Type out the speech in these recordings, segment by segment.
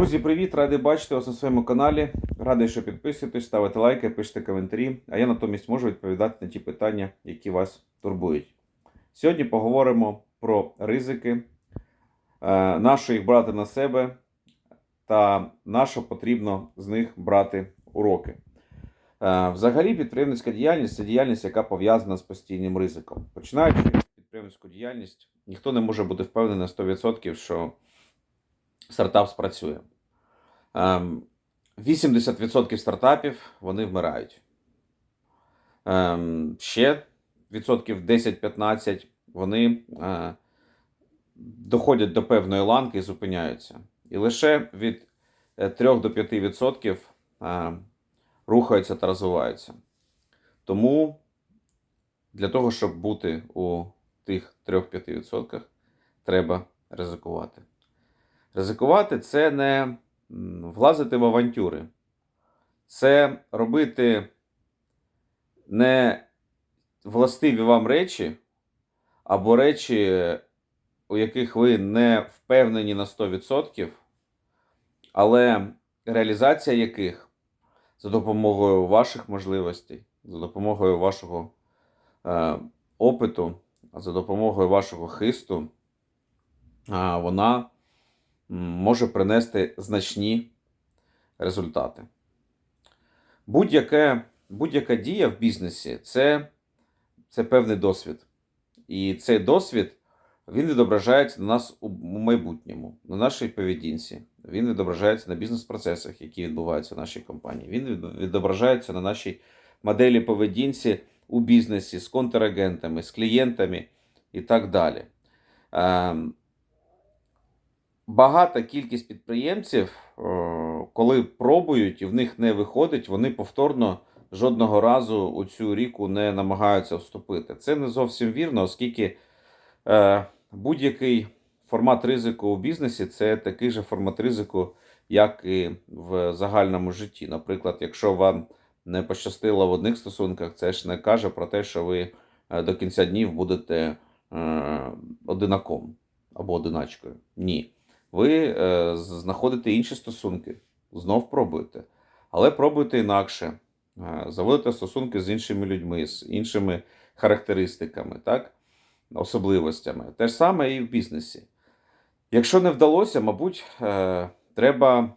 Друзі, привіт! Радий бачити вас на своєму каналі. Радий, що підписуєтесь, ставите лайки, пишете коментарі. А я натомість можу відповідати на ті питання, які вас турбують. Сьогодні поговоримо про ризики, е, на що їх брати на себе, та на потрібно з них брати уроки. Е, Взагалі, підприємницька діяльність це діяльність, яка пов'язана з постійним ризиком. Починаючи підприємницьку діяльність, ніхто не може бути впевнений на 100%, що стартап спрацює. Ем, 80% стартапів вони вмирають. Ем, Ще відсотків 10-15 вони е, доходять до певної ланки і зупиняються. І лише від е, 3 до 5% е, рухаються та розвиваються. Тому для того, щоб бути у тих 3-5%, треба ризикувати. Ризикувати це не влазити в авантюри, це робити не властиві вам речі, або речі, у яких ви не впевнені на 100%, але реалізація яких за допомогою ваших можливостей, за допомогою вашого е, опиту, за допомогою вашого хисту, вона може принести значні результати. Будь-яка дія в бізнесі це, це певний досвід. І цей досвід він відображається на нас у майбутньому, на нашій поведінці. Він відображається на бізнес-процесах, які відбуваються в нашій компанії. Він відображається на нашій моделі поведінці у бізнесі з контрагентами, з клієнтами і так далі. Багата кількість підприємців, е, коли пробують і в них не виходить, вони повторно жодного разу у цю ріку не намагаються вступити. Це не зовсім вірно, оскільки е, будь-який формат ризику у бізнесі це такий же формат ризику, як і в загальному житті. Наприклад, якщо вам не пощастило в одних стосунках, це ж не каже про те, що ви е, до кінця днів будете одинаком або одиначкою. Ні. Ви е, знаходите інші стосунки, знов пробуєте. Але пробуйте інакше. Е, заводите стосунки з іншими людьми, з іншими характеристиками, так? особливостями. Те ж саме і в бізнесі. Якщо не вдалося, мабуть, е, треба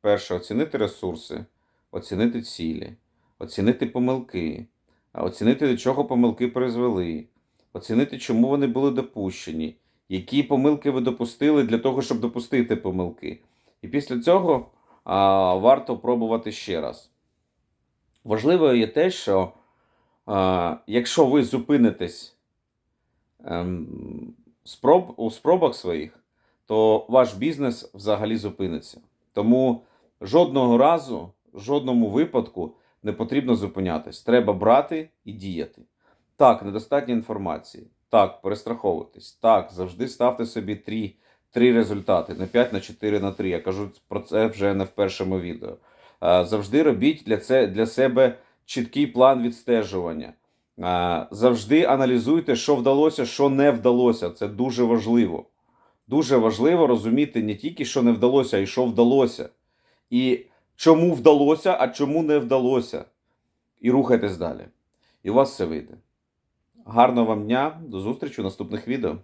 перше оцінити ресурси, оцінити цілі, оцінити помилки, оцінити, до чого помилки призвели, оцінити, чому вони були допущені, які помилки ви допустили для того, щоб допустити помилки. І після цього а, варто пробувати ще раз. Важливо є те, що а, якщо ви зупинитесь ем, спроб, у спробах своїх, то ваш бізнес взагалі зупиниться. Тому жодного разу, жодному випадку не потрібно зупинятись. Треба брати і діяти. Так, недостатньо інформації. Так, перестраховуватись. Так, завжди ставте собі три, три результати, не 5 на 4 на 3. Я кажу про це вже не в першому відео. Завжди робіть для, це, для себе чіткий план відстежування. Завжди аналізуйте, що вдалося, що не вдалося. Це дуже важливо. Дуже важливо розуміти не тільки, що не вдалося, а й що вдалося. І чому вдалося, а чому не вдалося. І рухайтесь далі. І у вас все вийде. Гарного вам дня, до зустрічі у наступних відео.